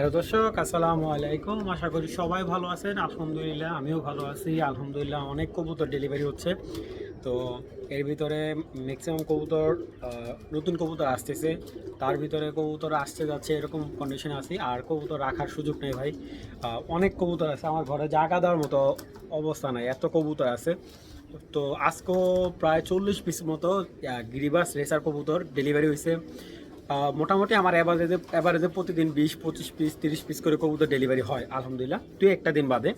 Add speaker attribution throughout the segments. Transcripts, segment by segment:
Speaker 1: Hello দর্শক, আসসালামু আলাইকুম। আশা করি সবাই ভালো আছেন। আলহামদুলিল্লাহ, আমিও ভালো আছি। আলহামদুলিল্লাহ, অনেক কবুতর ডেলিভারি হচ্ছে। তো এর ভিতরে ম্যাক্সিমাম কবুতর নতুন কবুতর আসতেছে। তার ভিতরে কবুতর আসতে যাচ্ছে, এরকম কন্ডিশন আছি। আর কবুতর রাখার সুযোগ নেই ভাই। অনেক কবুতর আছে। আমার ঘরে জায়গা দেওয়ার মতো অবস্থা নাই। এত কবুতর আছে। তো আজকেও প্রায় চল্লিশ পিস মতো গিরিবাস রেসার কবুতর ডেলিভারি হয়েছে মোটামুটি আমার অ্যাভারেজে অ্যাভারেজে প্রতিদিন বিশ, পঁচিশ পিস তিরিশ পিস করে কবুতর ডেলিভারি হয়, আলহামদুলিল্লাহ। তুই একটা দিন বাদে।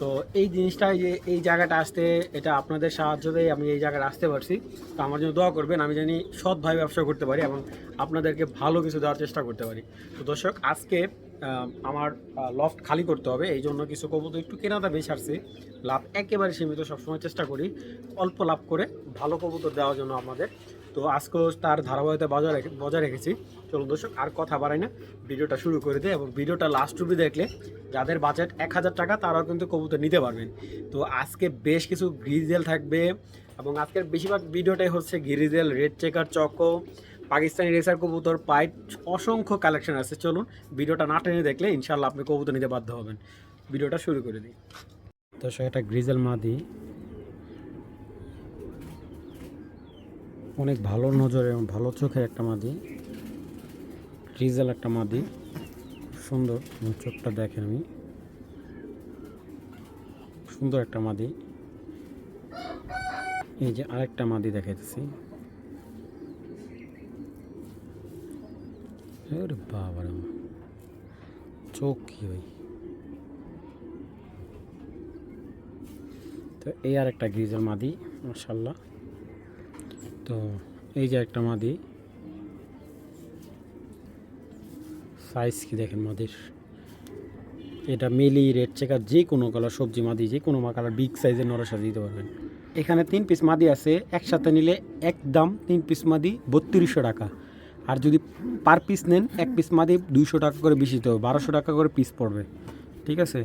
Speaker 1: তো এই জিনিসটা যে, এই জায়গাটা আসতে এটা আপনাদের সাহায্যতেই আমি এই জায়গাটা আসতে পারছি। তো আমার জন্য দোয়া করবেন, আমি জানি সৎভাবে ব্যবসা করতে পারি এবং আপনাদেরকে ভালো কিছু দেওয়ার চেষ্টা করতে পারি। তো দর্শক, আজকে আমার লফট খালি করতে হবে, এই জন্য কিছু কবুতর একটু কেনাটা বেশ আসছে লাভ একেবারে সীমিত, সবসময় চেষ্টা করি, অল্প লাভ করে ভালো কবুতর দেওয়ার জন্য আমাদের। তো আজকেও তার ধারাবাহিকতা বজায় রেখে বজায় রেখেছি। চলুন দর্শক, আর কথা বাড়াই না। ভিডিওটা শুরু করে দিই এবং ভিডিওটা লাস্ট অব্দি দেখলে যাদের বাজেট এক হাজার টাকা, তারাও কিন্তু কবুতর নিতে পারবেন। তো আজকে বেশ কিছু গ্রিজেল থাকবে এবং আজকের বেশিরভাগ ভিডিওটাই হচ্ছে grizzle red checker choco Pakistani racer কবুতর পাইট অসংখ্য কালেকশন আছে। চলুন, ভিডিওটা না টেনে দেখলে ইনশাল্লাহ আপনি কবুতর নিতে বাধ্য হবেন। ভিডিওটা শুরু করে দিই। তো একটা গ্রিজেল মাদি অনেক ভালো নজরে এবং ভালো চোখের একটা মাদি গ্রিজেল একটা মাদি সুন্দর চোখটা দেখেন আমি। সুন্দর একটা মাদি। এই যে আরেকটা মাদি দেখাইতেছি। আরে বাবা রে চোখ কি ভাই তো এই আর একটা গ্রিজের মাদি মার্শাল্লাহ তো এই যে একটা মাদি। সাইজ কি দেখেন মাদির? এটা মিলি রেড চেকার যে কোনো কালার সবজি মাদি, যে কোনো কালার বিগ সাইজের নড়া সাজিয়ে দিতে পারবেন। এখানে তিন পিস মাদি আছে, একসাথে নিলে একদম তিন পিস মাদি বত্রিশশো টাকা। আর যদি পার পিস নেন, এক পিস মাদি দুইশো টাকা করে বেশি দিতে হবে, বারোশো টাকা করে পিস পড়বে। ঠিক আছে?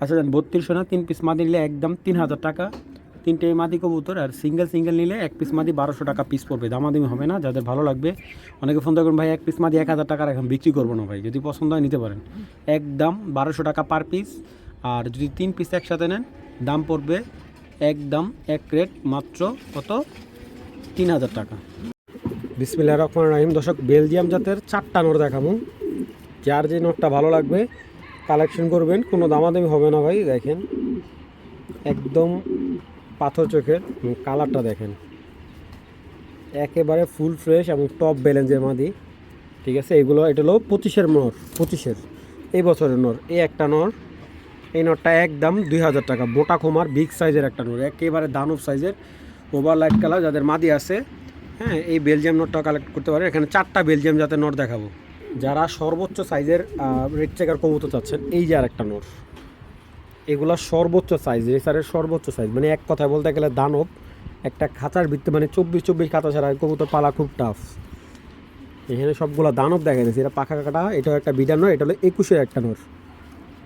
Speaker 1: আচ্ছা বত্রিশশো না, তিন পিস মাদি নিলে একদম তিন হাজার টাকা তিনটে মাদি কবুতর আর সিঙ্গেল সিঙ্গেল নিলে এক পিস মাদি বারোশো টাকা পিস পড়বে। দামাদামি হবে না, যাদের ভালো লাগবে। অনেকে ফোন করবেন, ভাই, এক পিস মাদি এক হাজার টাকার এখন বিক্রি করব না ভাই। যদি পছন্দ হয় নিতে পারেন। একদম বারোশো টাকা পার পিস আর যদি তিন পিস একসাথে নেন, দাম পড়বে একদম এক রেট মাত্র কত? তিন হাজার টাকা। বিসমিল্লা রহমান রাহিম। দর্শক, বেলজিয়াম জাতের চারটা নোট দেখাবো যার যে নোটটা ভালো লাগবে কালেকশন করবেন। কোনো দামাদামি হবে না ভাই, দেখেন। একদম পাথর চোখের কালারটা দেখেন। একেবারে ফুল ফ্রেশ এবং টপ ব্যালেন্সের মাদি। ঠিক আছে? এগুলো, এটা হলো পঁচিশের নর, পঁচিশের। এই বছরের নর, এই একটা নর, এই নরটা একদম দুই হাজার টাকা। বোটা খোমার বিগ সাইজের একটা নর, একেবারে দানব সাইজের ওভার লাইট কালার যাদের মাদি আছে হ্যাঁ এই বেলজিয়াম নোটটা কালেক্ট করতে পারে এখানে চারটা বেলজিয়াম জাতের নোট দেখাবো। যারা সর্বোচ্চ সাইজের রেড চেকার কবুতর চাচ্ছেন, এই যে আর একটা নোট এগুলা সর্বোচ্চ সাইজ রেসারের সর্বোচ্চ সাইজ মানে এক কথায় বলতে গেলে দানব, একটা খাঁচার ভিত্তি মানে চব্বিশ চব্বিশ খাঁচা ছাড়া কবুতর পালা খুব টাফ এখানে সবগুলো দানব দেখা গেছে এটা পাখা কাটা, এটাও একটা বিডার নয়, এটা হলো একুশের একটা নোর।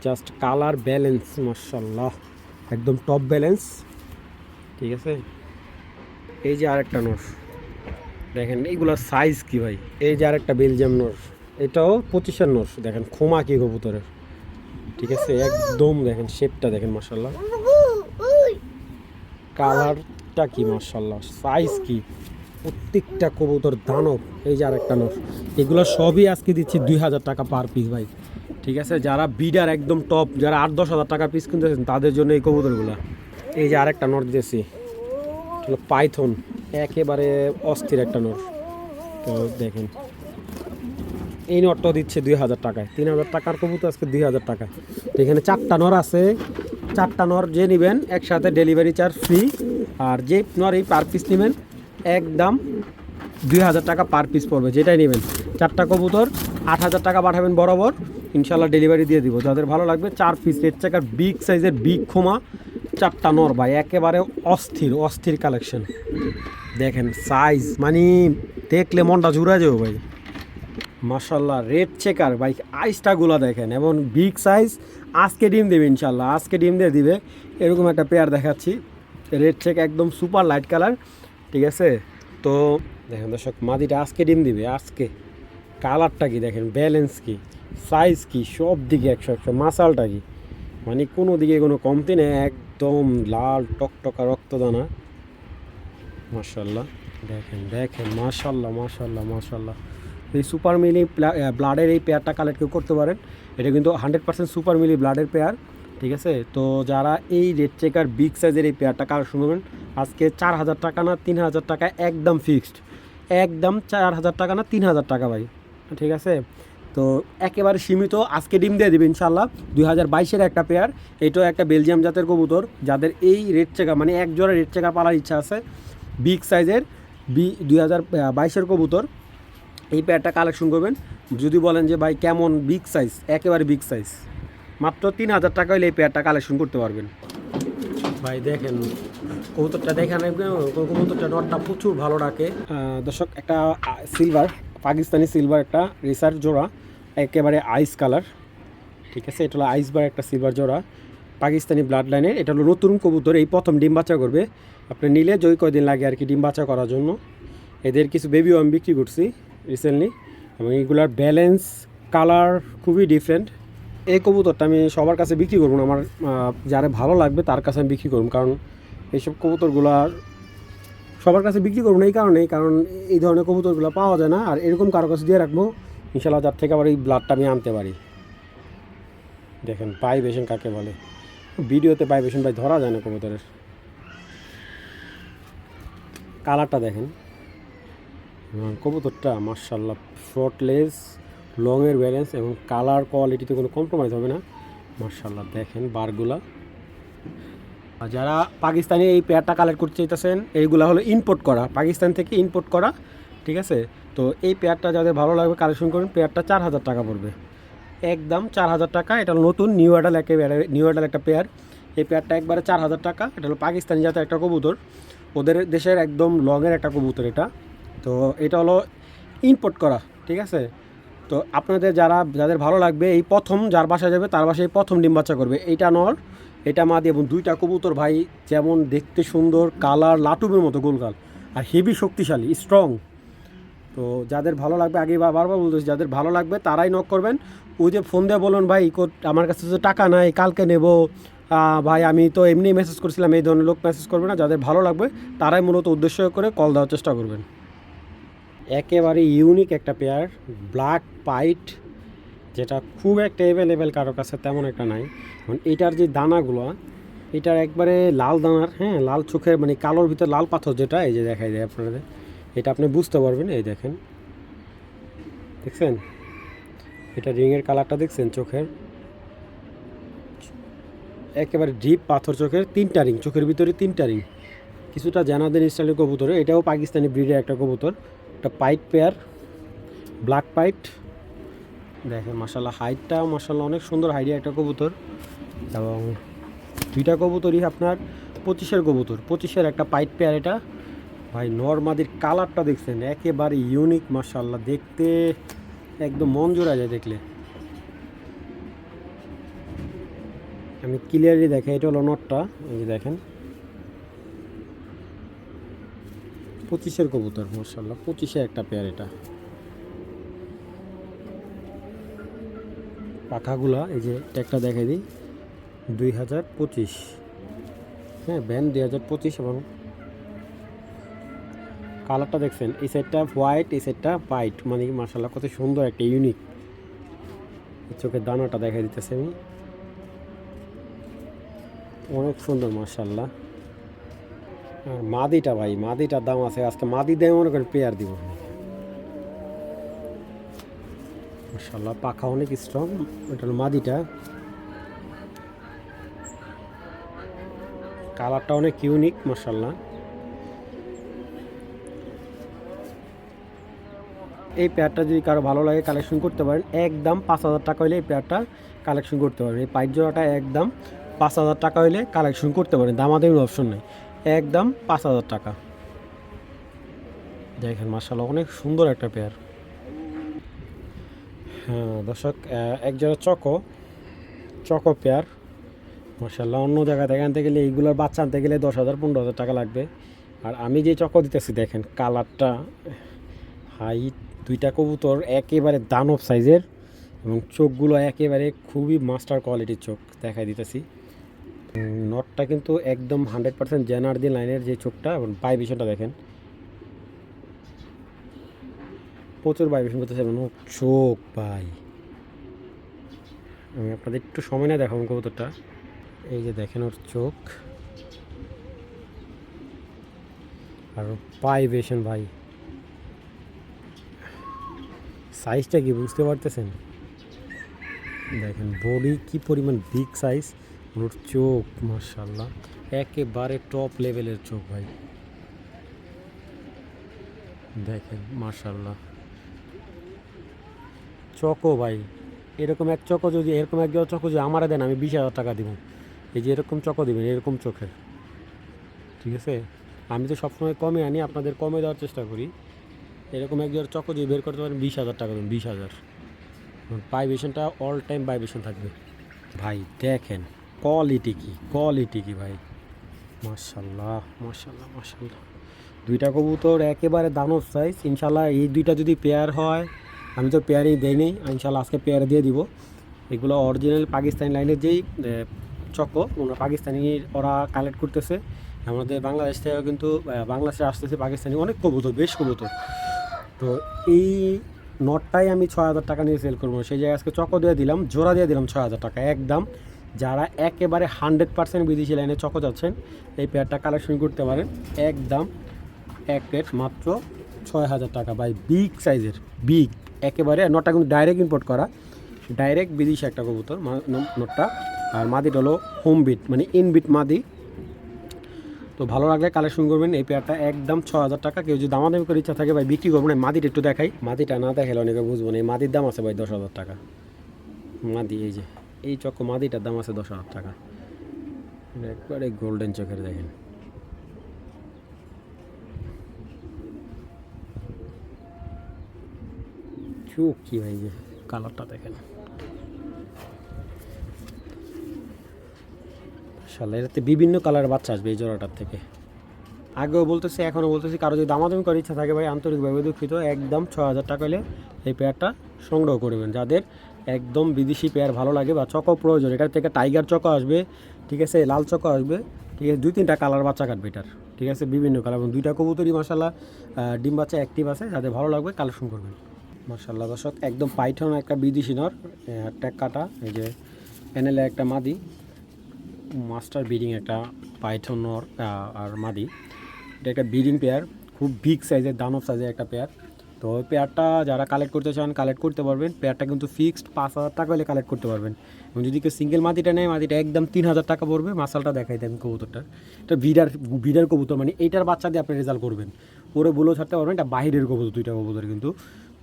Speaker 1: জাস্ট কালার ব্যালেন্স মার্শাল্লাহ একদম টপ ব্যালেন্স ঠিক আছে? এই যে আরেকটা নোর। দেখেন এইগুলোর সাইজ কি ভাই? এই যে আরেকটা বেলজিয়াম নোর। এটাও পঁচিশের নোর, দেখেন খোমা কি কবুতরের। ঠিক আছে? একদম দেখেন শেপটা দেখেন মার্শাল্লাহ কালারটা কি মার্শাল্লাহ সাইজ কি? প্রত্যেকটা কবুতর দানব। এই যে আরেকটা নোর। এগুলো সবই আজকে দিচ্ছি দুই হাজার টাকা পার পিস ভাই। ঠিক আছে? যারা বিডার একদম টপ যারা আট, দশ হাজার টাকা পিস কিনতেছেন তাদের জন্য এই কবুতরগুলো। এই যে আরেকটা নোট দিয়েছি পাইথন। একেবারে অস্থির একটা নোট তো দেখেন এই নটটাও দিচ্ছে দুই হাজার টাকায়। তিন হাজার টাকার কবুতর আজকে দুই হাজার টাকা তো এখানে চারটা নর আছে। চারটা নর যে নেবেন, একসাথে ডেলিভারি চার্জ ফ্রি আর যে নর এই পার পিস নেবেন, একদম দুই হাজার টাকা পার পিস পড়বে, যেটাই নেবেন। চারটা কবুতর, আট হাজার টাকা পাঠাবেন বরাবর। ইনশাল্লাহ ডেলিভারি দিয়ে দিব। যাদের ভালো লাগবে, চার পিস রেড চাকার বিগ সাইজের বিগ খোমা চারটা নর ভাই, একেবারে অস্থির অস্থির কালেকশন দেখেন সাইজ মানে দেখলে মনটা জুড়া যাবে ভাই। মাসাল্লাহ রেড চেকার। ভাই, আইসটাগুলো দেখেন এবং বিগ সাইজ। আজকে ডিম দেবে ইনশাল্লাহ আজকে ডিম দিয়ে দিবে। এরকম একটা পেয়ার দেখাচ্ছি। রেড চেক একদম সুপার লাইট কালার, ঠিক আছে? তো দেখেন দর্শক, মাদিটা আজকে ডিম দিবে, আজকে। কালারটা কি দেখেন, ব্যালেন্স কি, সাইজ কি, সব দিকে একশো একশো, মাসালটা কি? মানে কোনো দিকে কোনো কমতি নেই, একদম লাল টকটকা রক্তদানা। মার্শাল্লাহ দেখেন দেখেন মার্শাল্লাহ মার্শাল্লাহ মার্শাল্লাহ এই সুপার মিলি ব্লাডের এই পেয়ারটা কালেক্ট করতে পারেন। এটা কিন্তু হান্ড্রেড পার্সেন্ট সুপার মিলি ব্লাডের পেয়ার ঠিক আছে? তো যারা এই রেড চেকার বিগ সাইজের এই পেয়ারটা কালেকশন করবেন? আজকে চার হাজার টাকা না তিন হাজার টাকা একদম ফিক্সড একদম চার হাজার টাকা না তিন হাজার টাকা ভাই, ঠিক আছে? তো একেবারে সীমিত, আজকে ডিম দিয়ে দেবে ইনশাল্লাহ দুই হাজার বাইশের একটা পেয়ার এটাও একটা বেলজিয়াম জাতের কবুতর। যাদের এই রেড চেকা মানে এক জোড়া রেড চেকা পালার ইচ্ছা আছে বিগ সাইজের বি দুই হাজার বাইশের কবুতর। এই প্যাডটা কালেকশন করবেন। যদি বলেন যে ভাই কেমন বিগ সাইজ একেবারে বিগ সাইজ মাত্র তিন হাজার টাকা হলে এই পেয়ারটা কালেকশন করতে পারবেন। ভাই দেখেন কবুতরটা দেখেন কবুতরটা নটটা প্রচুর ভালো ডাকে। দর্শক একটা সিলভার পাকিস্তানি সিলভার একটা রিসার্চ জোড়া একেবারে আইস কালার ঠিক আছে এটা হলো আইসবার একটা সিলভার জোড়া পাকিস্তানি ব্লাড লাইনের এটা হলো নতুন কবুতর এই প্রথম ডিম বাচ্চা করবে। আপনি নিলে জয় কয়দিন লাগে আর কি ডিম বাচ্চা করার জন্য। এদের কিছু বেবিও আমি বিক্রি করছি। রিসেন্টলি এবং এইগুলার ব্যালেন্স কালার খুবই ডিফারেন্ট এই কবুতরটা আমি সবার কাছে বিক্রি করব আমার যারা ভালো লাগবে তার কাছে আমি বিক্রি করব, কারণ এইসব কবুতরগুলো সবার কাছে বিক্রি করব না এই কারণেই, কারণ এই ধরনের কবুতরগুলো পাওয়া যায় না, আর এরকম কারও কাছে দিয়ে রাখব ইনশাল্লাহ যার থেকে আবার এই ব্লাডটা আমি আনতে পারি। দেখেন পাইবেশন কাকে বলে? ভিডিওতে পাইবেশন ভাই ধরা যায় না কবুতরের। কালারটা দেখেন। কবুতরটা মার্শাল্লাহ শর্টলেস লংয়ের ব্যালেন্স এবং কালার কোয়ালিটিতে কোনো কম্প্রোমাইজ হবে না। মার্শাল্লাহ দেখেন বারগুলা যারা পাকিস্তানি এই পেয়ারটা কালেক্ট করতে চাইতেছেন, এইগুলা হলো ইম্পোর্ট করা। পাকিস্তান থেকে ইম্পোর্ট করা, ঠিক আছে? তো এই পেয়ারটা যাদের ভালো লাগবে কালেকশন করুন পেয়ারটা চার হাজার টাকা পড়বে। একদম চার হাজার টাকা, এটা নতুন নিউ অ্যাডাল একেবারে নিউ অ্যাডাল একটা পেয়ার এই পেয়ারটা একবারে চার হাজার টাকা, এটা হলো পাকিস্তানি জাতের একটা কবুতর। ওদের দেশের একদম লগের একটা কবুতর এটা। তো এটা হলো ইম্পোর্ট করা, ঠিক আছে? তো আপনাদের যারা, যাদের ভালো লাগবে, এই প্রথম যার বাসায় যাবে, তার বাসায় প্রথম ডিম বাচ্চা করবে। এইটা নর, এটা মাদি এবং দুইটা কবুতর ভাই, যেমন দেখতে সুন্দর, কালার লাটুবের মতো গোলগাল আর হেভি শক্তিশালী স্ট্রং তো যাদের ভালো লাগবে, আগে বারবার বলতেছি, যাদের ভালো লাগবে, তারাই নক করবেন। ওই যে ফোন দিয়ে বলুন, ভাই আমার কাছে তো টাকা নাই, কালকে নেব। ভাই, আমি তো এমনি মেসেজ করছিলাম, এই ধরনের লোক মেসেজ করবে না। যাদের ভালো লাগবে, তারাই মূলত উদ্দেশ্য করে কল দেওয়ার চেষ্টা করবেন। একেবারে ইউনিক একটা পেয়ার ব্ল্যাক পাইট যেটা খুব একটা অ্যাভেলেবেল কারোর কাছে তেমন একটা নাই। এখন এটার যে দানাগুলো, এটার একবারে লাল দানার হ্যাঁ লাল চোখের মানে কালোর ভিতর লাল পাথর যেটা, এই যে দেখাই দেয় আপনাদের, এটা আপনি বুঝতে পারবেন, এই দেখেন। দেখছেন? এটা রিংয়ের কালারটা দেখছেন চোখের? একেবারে ডিপ পাথর চোখের, তিনটা রিং চোখের ভিতরে তিনটা রিং কিছুটা জানাদের স্টাইলের কবুতর, এটাও পাকিস্তানি ব্রিডের একটা কবুতর। একটা পাইট পেয়ার, ব্ল্যাক পাইট। দেখেন মাসাল্লাহ হাইটটা মাসাল্লাহ অনেক সুন্দর হাইডিয়া একটা কবুতর। এবং দুইটা কবুতরই আপনার পঁচিশের কবুতর, পঁচিশের একটা পাইট পেয়ার এটা। ভাই, নর্মাদির কালারটা দেখছেন, একেবারে ইউনিক মাসাল্লাহ দেখতে একদম মন জোড়া যায় দেখলে। আমি ক্লিয়ারলি দেখে এটা হলো নটটা, এই যে দেখেন। পঁচিশের কবুতর মার্শাল্লাহ পঁচিশে একটা পেয়ার এটা। পাখাগুলা, এই যে ট্যাগটা দেখাই দিই, দুই হাজার পঁচিশ। হ্যাঁ ব্যান দুই হাজার পঁচিশ এবং কালারটা দেখছেন, এই সাইডটা হোয়াইট এই সাইডটা হোয়াইট মানে কি মার্শাল্লাহ কত সুন্দর একটা ইউনিক চোখের দানাটা দেখাই দিতেছে আমি। অনেক সুন্দর মার্শাল্লাহ আর মাদিটা ভাই, মাদিটার দাম আছে, আজকে মাদি দেয় মনে করেন পেয়ার দিব। মার্শাল্লাহ পাখা অনেক স্ট্রং ওটা মাদিটা। কালারটা অনেক ইউনিক মার্শাল্লাহ এই পেয়ারটা যদি কারও ভালো লাগে কালেকশন করতে পারেন, একদম পাঁচ হাজার টাকা হলে এই পেয়ারটা কালেকশন করতে পারেন। এই পাইপ জোড়াটা একদম পাঁচ হাজার টাকা হলে কালেকশন করতে পারেন দামাদামির অপশন নেই। একদম পাঁচ হাজার টাকা। দেখেন মার্শাল্লাহ অনেক সুন্দর একটা পেয়ার হ্যাঁ দর্শক এক জোড়া চকো চকো পেয়ার মার্শাল্লাহ অন্য জায়গায় থেকে আনতে গেলে এইগুলোর বাচ্চা আনতে গেলে দশ হাজার, পনেরো হাজার টাকা লাগবে। আর আমি যে চকো দিতেছি, দেখেন কালারটা হাইট দুইটা কবুতর, একেবারে দানব সাইজের এবং চোখগুলো একেবারে খুবই মাস্টার কোয়ালিটির চোখ দেখাই দিতেছি। নটটা কিন্তু একদম হান্ড্রেড পার্সেন্ট জেনার্দি লাইনের যে চোখটা এবং ভাইব্রেশনটা দেখেন। প্রচুর ভাইব্রেশন করতেছে এবং চোখ, ভাই। আমি আপনাদের একটু সময় না দেখাবো কবুতরটা। এই যে দেখেন ওর চোখ। আর ভাইব্রেশন, ভাই। সাইজটা কি বুঝতে পারতেছেন? দেখেন বডি কি পরিমাণ বিগ সাইজ ওর চোখ মার্শাল্লাহ একেবারে টপ লেভেলের চোখ ভাই। দেখেন মার্শাল্লাহ চকো ভাই। এরকম এক চকো যদি, এরকম এক চকো যদি আমারে দেন, আমি বিশ হাজার টাকা দিব। এই যে এরকম চকো দিবেন, এরকম চোখের। ঠিক আছে? আমি তো সবসময় কমে আনি, আপনাদের কমে দেওয়ার চেষ্টা করি। এরকম এক জোড়া চকো যদি বের করতে পারেন, বিশ হাজার টাকা দেবেন বিশ হাজার। ভাইব্রেশনটা অল টাইম ভাইব্রেশন থাকবে। ভাই, দেখেন। কোয়ালিটি কি? কোয়ালিটি কি ভাই? মার্শাল্লাহ মার্শাল্লাহ মার্শাল্লাহ দুইটা কবুতর একেবারে দানব সাইজ ইনশাল্লাহ এই দুইটা যদি পেয়ার হয়, আমি তো পেয়ারই দেইনি ইনশাল্লাহ আজকে পেয়ার দিয়ে দিব। এগুলো অরিজিনাল পাকিস্তানি লাইনের যেই চকো ওরা পাকিস্তানি, ওরা কালেক্ট করতেছে। আমাদের বাংলাদেশ থেকেও কিন্তু বাংলাদেশে আসতেছে পাকিস্তানি। অনেক কবুতর, বেশ কবুতর। তো এই নটটাই আমি ছয় হাজার টাকা নিয়ে সেল করব। সেই জায়গায় আজকে চকো দিয়ে দিলাম, জোড়া দিয়ে দিলাম ছয় হাজার টাকা, একদম। যারা একেবারে হান্ড্রেড পার্সেন্ট বিদেশি লাইনে চকো যাচ্ছেন এই পেয়ারটা কালেকশন করতে পারেন। একদম এক প্লেট মাত্র ছয় হাজার টাকা। বাই বিগ সাইজের বিগ একেবারে নটটা কিন্তু ডাইরেক্ট ইম্পোর্ট করা। ডাইরেক্ট বিদেশি একটা কবুতর নটটা। আর মাদিটা হলো হোম বিট মানে ইনবিট মাদি। তো ভালো লাগলে কালেকশন করবেন। এই পেয়ারটা একদম ছ হাজার টাকা। কেউ যদি দামাদামি করে ইচ্ছা থাকে ভাই, বিক্রি করবেন না। মাদিটা একটু দেখাই। মাদিটা না দেখালে অনেকে বুঝব না। এই মাদির দাম আছে ভাই দশ হাজার টাকা। মাদি, এই যে। এই চক্র মাদিটার দাম আছে দশ হাজার টাকা। একবারে গোল্ডেন চোখের দেখেন। চোখ কি ভাই যে কালারটা দেখেন। এটাতে বিভিন্ন কালার বাচ্চা আসবে এই জোড়াটার থেকে। আগেও বলতেছি, এখনও বলতেছি, কারও যদি দামাদামি করার ইচ্ছা থাকে ভাই, আন্তরিকভাবে দুঃখিত। একদম ছ হাজার টাকা হলে এই পেয়ারটা সংগ্রহ করবেন যাদের একদম বিদেশি পেয়ার ভালো লাগে বা চকো প্রয়োজন। এটার থেকে টাইগার চকো আসবে, ঠিক আছে, লাল চকো আসবে, ঠিক আছে, দুই তিনটা কালার বাচ্চা কাটবে এটার, ঠিক আছে, বিভিন্ন কালার এবং দুইটা কবুতরই মাসাল্লাহ ডিম বাচ্চা অ্যাক্টিভ আছে, যাদের ভালো লাগবে কালেকশন করবেন। মার্শাল্লাহ দর্শক, একদম পাইথন একটা বিদেশি নর ট্যাগ কাটা, এই যে এনএলএ একটা মাদি, মাস্টার বিডিং একটা পাইথন নর আর মাদি। এটা একটা বিডিং পেয়ার খুব বিগ সাইজের দানব সাইজের একটা পেয়ার তো ওই পেয়ারটা যারা কালেক্ট করতে চান কালেক্ট করতে পারবেন। পেয়ারটা কিন্তু ফিক্সড পাঁচ হাজার টাকা হলে কালেক্ট করতে পারবেন। এবং যদি কেউ সিঙ্গেল মাদিটা নেয় মাদিটা একদম তিন হাজার টাকা পড়বে। মাসালটা দেখাই দেন কবুতরটা এটা বিডার বিডার কবুতর মানে এইটার বাচ্চা দিয়ে আপনি রেজাল্ট করবেন। পরে বলেও ছাড়তে পারবেন, এটা বাইরের কবুতর, দুইটা কবুতর কিন্তু।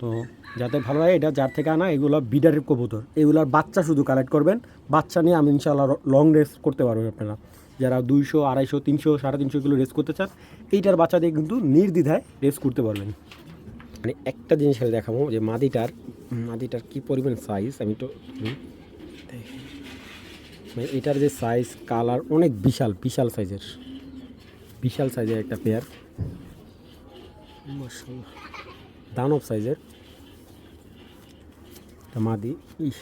Speaker 1: তো যাতে ভালো হয়, এটা যার থেকে আনা, এগুলো বিডারের কবুতর। এগুলোর বাচ্চা শুধু কালেক্ট করবেন। বাচ্চা নিয়ে আমি ইনশাল্লাহ লং রেস করতে পারবেন আপনারা। যারা দুইশো, আড়াইশো, তিনশো, সাড়ে তিনশো কিলো রেস করতে চান, এইটার বাচ্চা দিয়ে কিন্তু নির্দ্বিধায় রেস করতে পারবেন। মানে একটা জিনিস খালি দেখাবো যে মাদিটার মাদিটার কি পরিমাণ সাইজ আমি তো মানে এটার যে সাইজ কালার অনেক বিশাল বিশাল সাইজের বিশাল সাইজের একটা পেয়ার। দানব সাইজের মাদি ইস।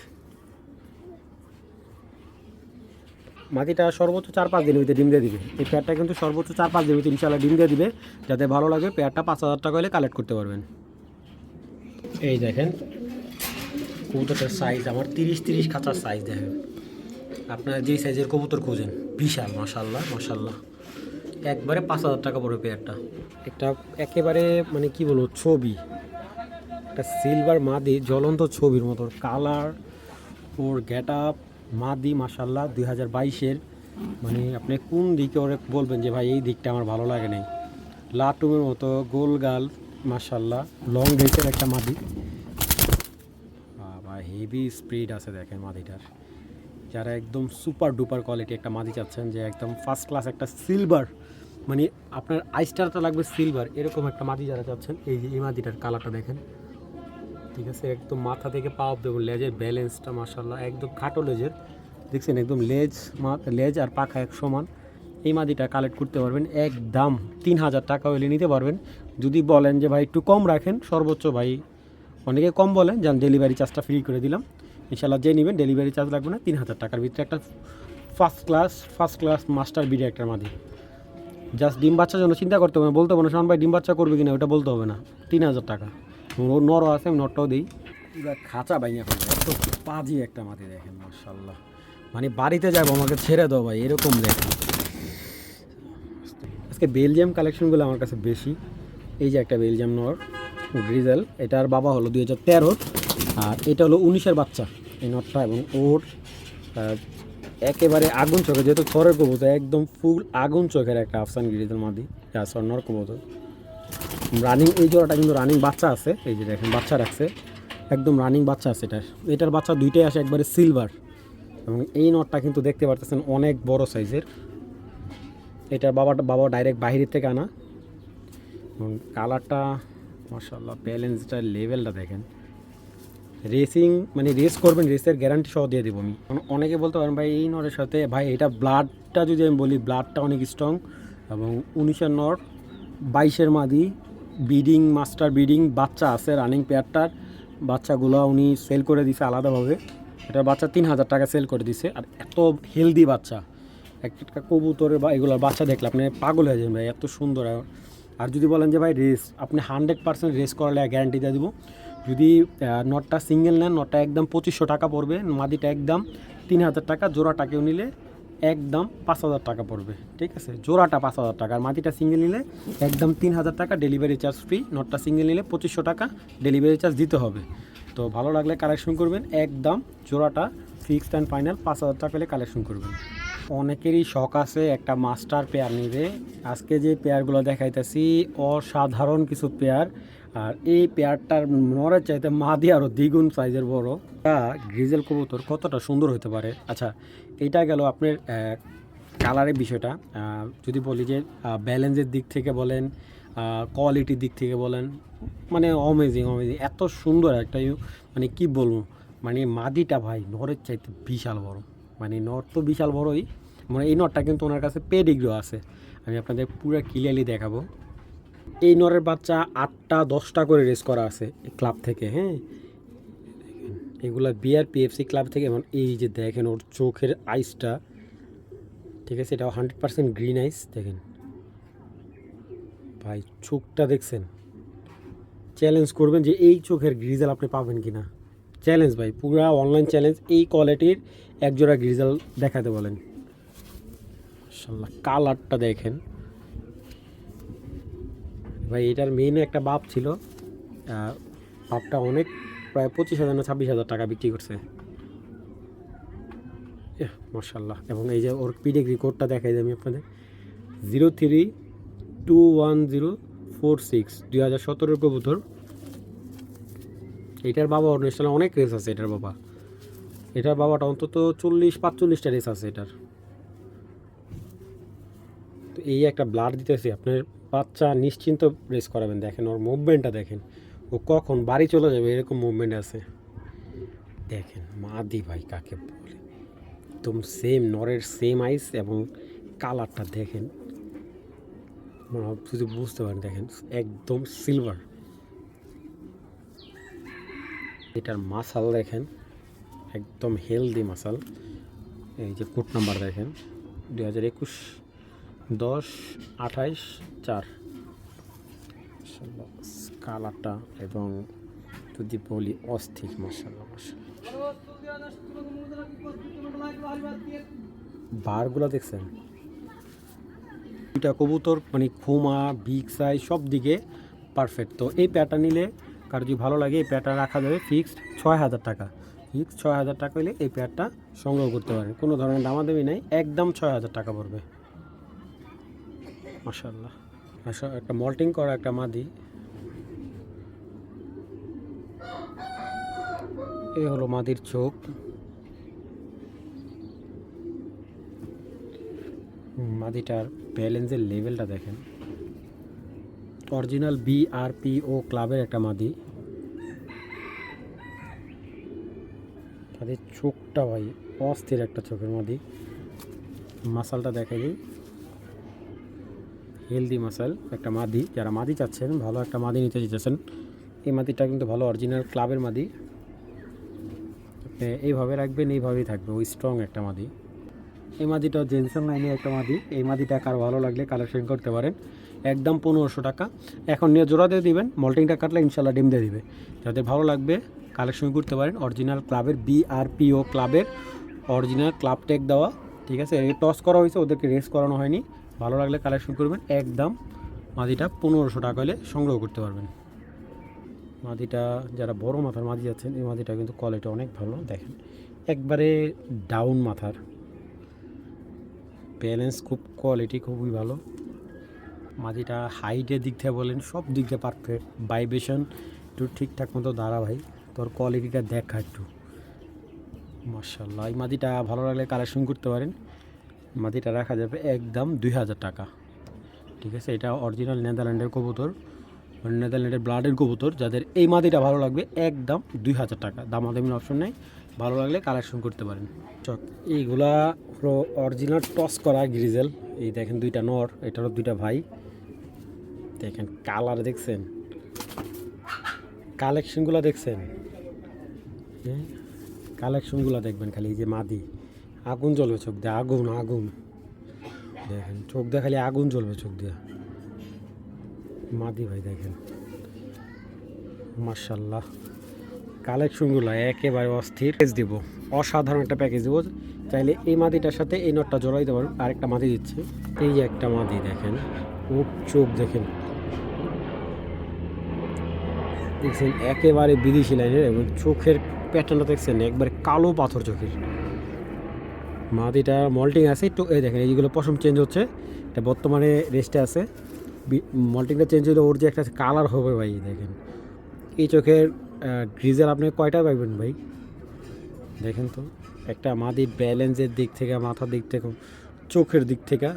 Speaker 1: মাটিটা সর্বোচ্চ চার পাঁচ দিনের ভিতরে ডিম দিয়ে দিবে। এই পেয়ারটা কিন্তু সর্বোচ্চ চার পাঁচ দিনের ভিতরে ইনশাল্লাহ ডিম দিয়ে দিবে। যাতে ভালো লাগে পেয়ারটা পাঁচ হাজার টাকা হলে কালেক্ট করতে পারবেন। এই দেখেন, কবুতরটার সাইজ আমার তিরিশ তিরিশ খাঁচার সাইজ দেখেন। আপনারা যেই সাইজের কবুতর খোঁজেন, বিশাল, মাশাল্লাহ মাশাল্লাহ। একবারে পাঁচ হাজার টাকা পড়বে পেয়ারটা একটা একেবারে মানে কি বলব, ছবি। একটা সিলভার মাদি, জ্বলন্ত ছবির মতো। কালার ওর গেট আপ মাদি মাসাল্লাহ দুই হাজার বাইশের। মানে আপনি কোন দিকে ওরে বলবেন যে, ভাই, এই দিকটা আমার ভালো লাগে নাই। লাটুমের মতো গোল গাল মাসাল্লাহ লং রেসের একটা মাদি। বাবা হেভি স্পিড আছে দেখেন মাদিটার। যারা একদম সুপার ডুপার কোয়ালিটি একটা মাদি চাচ্ছেন যে একদম ফার্স্ট ক্লাস একটা সিলভার মানে আপনার আইস্টারটা লাগবে সিলভার এরকম একটা মাদি যারা চাচ্ছেন, এই যে এই মাদিটার কালারটা দেখেন। ঠিক আছে, একদম মাথা থেকে পা এবং লেজের ব্যালেন্সটা মাসাল্লাহ একদম খাটো লেজের। দেখছেন, একদম লেজ লেজ আর পাখা এক সমান। এই মাদিটা কালেক্ট করতে পারবেন। একদম তিন হাজার টাকা হলে নিতে পারবেন। যদি বলেন যে, ভাই, একটু কম রাখেন। সর্বোচ্চ ভাই, অনেকে কম বলেন, যেন ডেলিভারি চার্জটা ফ্রি করে দিলাম। ইনশাল্লাহ যে নেবেন ডেলিভারি চার্জ লাগবে না, তিন হাজার টাকার ভিতরে একটা first class first class master BD একটা মাদি। জাস্ট ডিম বাচ্চার জন্য চিন্তা করতে হবে না। বলতে হবে না, শোন ভাই, ডিম বাচ্চা করবে কিনা? ওটা বলতে হবে না। তিন হাজার টাকা। ও নরও আছে, আমি নরটাও দিই। পুরা খাঁচা বাইয়া ফেলবে। এত পাজি একটা মাটি দেখেন মার্শাল্লাহ মানে বাড়িতে যাব, আমাকে ছেড়ে দাও ভাই, এরকম দেখেন। আজকে বেলজিয়াম কালেকশনগুলো আমার কাছে বেশি। এই যে একটা বেলজিয়াম নর, গ্রিজেল এটার বাবা হলো দুই হাজার তেরোর আর এটা হলো উনিশের বাচ্চা, এই নটটা এবং ওর একেবারে আগুন চোখে, যেহেতু থরের কবুতর, একদম ফুল আগুন চোখের একটা আফসান গ্রিজেল মাদি সর নর কবুতর। রানিং এই জোড়াটা কিন্তু রানিং বাচ্চা আছে, এই যে দেখেন, বাচ্চা রাখছে। একদম রানিং বাচ্চা আছে এটার এটার বাচ্চা দুইটাই আসে একবারে সিলভার এবং এই নটটা কিন্তু দেখতে পারতেছেন অনেক বড় সাইজের এটার বাবাটা বাবা ডাইরেক্ট বাইরের থেকে আনা। এবং কালারটা মার্শাল্লাহ ব্যালেন্সটা লেভেলটা দেখেন। রেসিং মানে রেস করবেন রেসের গ্যারান্টি সহ দিয়ে দেবো আমি। অন- অনেকে বলতে পারেন, ভাই, এই নরের সাথে, ভাই, এটা ব্লাডটা যদি আমি বলি ব্লাডটা অনেক স্ট্রং এবং উনিশের নর, বাইশের মাদি ব্রিডিং মাস্টার ব্রিডিং বাচ্চা আছে রানিং পেয়ারটার বাচ্চাগুলো উনি সেল করে দিছে আলাদাভাবে। এটার বাচ্চা তিন হাজার টাকা সেল করে দিছে। আর এত হেলদি বাচ্চা। একটা কবুতরে বা এগুলোর বাচ্চা দেখলে আপনি পাগল হয়ে যাবেন ভাই, এত সুন্দর। আর- যদি বলেন যে ভাই রেস, আপনি হান্ড্রেড পার্সেন্ট রেস করালে গ্যারান্টি দিয়ে দেবো। যদি নটটা সিঙ্গেল নেন, নটটা একদম পঁচিশশো টাকা পড়বে, মাদিটা একদম তিন হাজার টাকা, জোড়াটাকেও নিলে একদম পাঁচ হাজার টাকা পড়বে, ঠিক আছে? জোড়াটা পাঁচ হাজার টাকা, আর মাটিটা সিঙ্গেল নিলে একদম তিন হাজার টাকা ডেলিভারি চার্জ ফ্রি নটটা সিঙ্গেল নিলে পঁচিশশো টাকা ডেলিভারি চার্জ দিতে হবে। তো ভালো লাগলে কালেকশন করবেন, একদম জোড়াটা ফিক্সড অ্যান্ড ফাইনাল পাঁচ হাজার টাকা পেলে কালেকশন করবেন। অনেকেরই শখ আছে একটা মাস্টার পেয়ার নিবে। আজকে যে পেয়ারগুলো দেখাইতেছি, অসাধারণ কিছু পেয়ার আর এই পেয়ারটার নরের চাইতে মাদি আরও দ্বিগুণ সাইজের বড়। তা গ্রিজেল কবুতর কতটা সুন্দর হতে পারে? আচ্ছা এটা গেল আপনার কালারের বিষয়টা। যদি বলি যে ব্যালেন্সের দিক থেকে বলেন কোয়ালিটির দিক থেকে বলেন মানে অমেজিং অমেজিং এত সুন্দর একটা মানে কি বলব? মানে মাদিটা ভাই নরের চাইতে বিশাল বড়। মানে নর তো বিশাল বড়ই। মানে এই নরটা কিন্তু ওনার কাছে পেডিগ্রিও আছে। আমি আপনাদের পুরো ক্লিয়ারলি দেখাবো। এই নরের বাচ্চা আটটা, দশটা করে রেস করা আছে ক্লাব থেকে হ্যাঁ? এগুলা বিআর পিএফসি ক্লাব থেকে এবং এই যে দেখেন ওর চোখের আইসটা ঠিক আছে? এটা হান্ড্রেড পার্সেন্ট গ্রিন আইস দেখেন। ভাই, চোখটা দেখছেন? চ্যালেঞ্জ করবেন যে এই চোখের গ্রিজাল আপনি পাবেন কি না চ্যালেঞ্জ ভাই, পুরা অনলাইন চ্যালেঞ্জ এই কোয়ালিটির একজোড়া গ্রিজাল দেখাতে বলেন। কালারটা দেখেন। ভাই, এটার মেইন একটা বাপ ছিল। বাপটা অনেক, প্রায় পঁচিশ হাজার না ছাব্বিশ হাজার টাকা বিক্রি করছে। মার্শাল্লাহ এবং এই যে ওর পিডিগ্রি কোডটা দেখাই আমি আপনাদের। Zero three two one zero four six দুই হাজার সতেরোর কবুতর। এটার বাবা অনুষ্ঠানে অনেক রেস আছে, এটার বাবা। এটার বাবাটা অন্তত চল্লিশ, পাঁচচল্লিশটা রেস আছে এটার। তো এই একটা ব্লাড দিতেছি, আপনার বাচ্চা নিশ্চিন্ত রেস করাবেন, দেখেন ওর মুভমেন্টটা দেখেন। ও কখন বাড়ি চলে যাবে, এরকম মুভমেন্ট আছে। দেখেন, মাদি ভাই কাকে বলে। একদম সেম নরের সেম আইস এবং কালারটা দেখেন। যদি বুঝতে পারেন, দেখেন, একদম সিলভার এটার মাসাল দেখেন, একদম হেলদি মাসাল। এই যে কোড নাম্বার দেখেন, দুই হাজার একুশ, দশ, আঠাইশ, চার। কালারটা এবং যদি বলি অস্থির মাসাল্লাহ বারগুলো দেখছেন? দুইটা কবুতর মানে খুমা, বিগ সাইজ সব দিকে পারফেক্ট তো এই প্যাটা নিলে কার যদি ভালো লাগে এই প্যাটা রাখা যাবে ফিক্সড ছয় হাজার টাকা। ফিক্সড ছয় হাজার টাকা হলে এই প্যাডটা সংগ্রহ করতে পারেন। কোনো ধরনের দামাদামি নেই, একদম ছয় হাজার টাকা পড়বে। মাশাল্লাহ আচ্ছা একটা মল্টিং করা একটা মাদি। এ হলো মাদির চোখ। মাদিটার ব্যালেন্সের লেভেলটা দেখেন। অরিজিনাল বিআরপিও ক্লাবের একটা মাদি। তাদের চোখটা ভাই অস্থির একটা চোখের মাদি। মাসালটা দেখে দিই। হেলদি মাসাল একটা মাদি। যারা মাদি চাচ্ছেন, ভালো একটা মাদি নিতে চাচ্ছেন, এই মাদিটা কিন্তু ভালো অরিজিনাল ক্লাবের মাদি। এইভাবে রাখবেন, এইভাবেই থাকবে। ওই স্ট্রং একটা মাদি। এই মাদিটা জেনসন লাইনে একটা মাদি। এই মাদিটা কার ভালো লাগলে কালেকশন করতে পারেন। একদম পনেরোশো টাকা। এখন নিয়ে জোড়া দিয়ে দিবেন, মল্টিংটা কাটলে ইনশাল্লাহ ডিম দিয়ে দিবে। যাতে ভালো লাগবে, কালেকশন করতে পারেন। অরিজিনাল ক্লাবের বিআরপিও ক্লাবের অরিজিনাল ক্লাব টেক দেওয়া, ঠিক আছে? টস করা হয়েছে, ওদেরকে রেস করানো হয়নি। ভালো লাগলে কালেকশন করবেন। একদম মাদিটা পনেরোশো টাকা হলে সংগ্রহ করতে পারবেন। মাদিটা, যারা বড় মাথার মাদি আছেন, এই মাদিটা কিন্তু কোয়ালিটি অনেক ভালো। দেখেন, একবারে ডাউন মাথার। ব্যালেন্স খুব কোয়ালিটি খুবই ভালো। মাদিটা হাইটের দিক থেকে বলেন, সব দিক দিয়ে পারফেক্ট ভাইব্রেশন একটু ঠিকঠাক মতো দাঁড়া ভাই, তোর কোয়ালিটিটা দেখা একটু। মার্শাল্লাহ এই মাদিটা ভালো লাগলে কালেকশন করতে পারেন। মাদিটা রাখা যাবে একদম দুই হাজার টাকা। ঠিক আছে, এটা অরিজিনাল নেদারল্যান্ডের কবুতর নেদারল্যান্ডের ব্লাডের কবুতর, যাদের এই মাদিটা ভালো লাগবে একদম দুই হাজার টাকা। দাম দামাদামির অপশন নেই, ভালো লাগলে কালেকশন করতে পারেন। চক, এইগুলা হলো অরিজিনাল টস করা গ্রিজেল এই দেখেন দুইটা নর, এটারও দুইটা ভাই। দেখেন, কালার দেখছেন? কালেকশনগুলো দেখছেন? হ্যাঁ? কালেকশনগুলো দেখবেন খালি, এই যে মাদি। আগুন জ্বলবে চোখ দিয়ে, আগুন আগুন। দেখেন, চোখ দিয়ে খালি আগুন জ্বলবে চোখ দিয়ে। মাদি ভাই দেখেন। মার্শাল্লাহ কালেকশনগুলো একেবারে অস্থির। প্যাকেজ দিব। অসাধারণ একটা প্যাকেজ দেবো। চাইলে এই মাদিটার সাথে এই নটটা জোড়াই পারবেন। আরেকটা মাদি দিচ্ছে। এই যে একটা মাদি দেখেন। ও চোখ দেখেন। দেখছেন, একেবারে বিদেশি লাইনের এবং চোখের প্যাটার্নটা দেখছেন, একবারে কালো পাথর চোখের। মাদিটা মল্টিং আছে, একটু, এই দেখেন, এইগুলো পশম চেঞ্জ হচ্ছে, এটা বর্তমানে রেস্টে আছে। মল্টিংটা চেঞ্জ হলে ওর যে একটা কালার হবে ভাই দেখেন। এই চোখের গ্রিজার আপনি কয়টা পাইবেন ভাই? দেখেন তো, একটা মাদির ব্যালেন্সের দিক থেকে, মাথার দিক থেকে, চোখের দিক থেকে।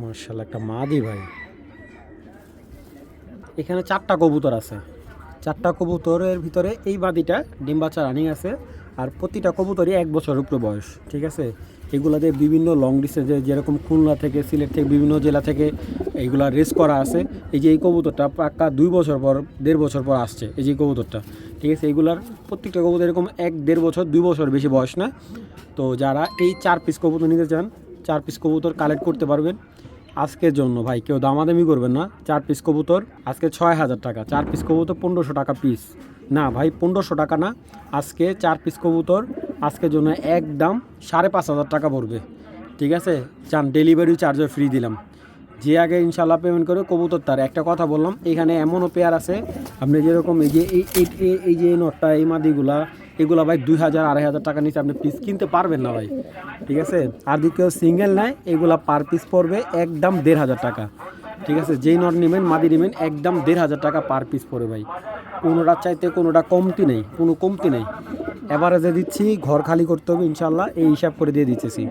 Speaker 1: মার্শাল একটা মাদি ভাই। এখানে চারটা কবুতর আছে। চারটা কবুতরের ভিতরে এই বাদিটা ডিম বাচ্চা রানিং আছে আর প্রতিটা কবুতরই এক বছর উপরে বয়স, ঠিক আছে? এগুলাতে বিভিন্ন লং ডিস্টেন্সে যেরকম খুলনা থেকে, সিলেট থেকে, বিভিন্ন জেলা থেকে এইগুলা রেস করা আছে। এই যে এই কবুতরটা পাক্কা দুই বছর পর, দেড় বছর পর আসছে, এই যে কবুতরটা, ঠিক আছে? এইগুলার প্রত্যেকটা কবুতর এরকম এক, দেড় বছর, দুই বছর বেশি বয়স না। তো যারা এই চার পিস কবুতর নিতে চান, চার পিস কবুতর কালেক্ট করতে পারবেন। আজকের জন্য ভাই, কেউ দামাদামি করবেন না। চার পিস কবুতর, আজকে ছয় হাজার টাকা। চার পিস কবুতর পনেরোশো টাকা পিস না ভাই, পনেরোশো টাকা না। আজকে চার পিস কবুতর, আজকের জন্য একদম সাড়ে পাঁচ হাজার টাকা পড়বে। ঠিক আছে? চান ডেলিভারি চার্জও ফ্রি দিলাম। যে আগে ইনশাল্লাহ পেমেন্ট করে কবুতর তার। একটা কথা বললাম, এখানে এমনও পেয়ার আছে। আপনি যেরকম এই যে এই, এই- যে নটটা, এই মাদিগুলা এগুলা ভাই দুই হাজার, আড়াই হাজার টাকা নিচে আপনি পিস কিনতে পারবেন না ভাই। ঠিক আছে? আর যদি কেউ সিঙ্গেল নেয়, এগুলো পার পিস পড়বে একদম দেড় হাজার টাকা। ঠিক আছে? যেই নট নেবেন, মাদি নেবেন, একদম দেড় হাজার টাকা পার পিস পড়ে ভাই। কোনোটা চাইতে কোনোটা কমতি নেই, কোনো কমতি নেই। এবারে যে দিচ্ছি, ঘর খালি করতে হবে ইনশাল্লাহ এই হিসাব করে দিয়ে দিচ্ছি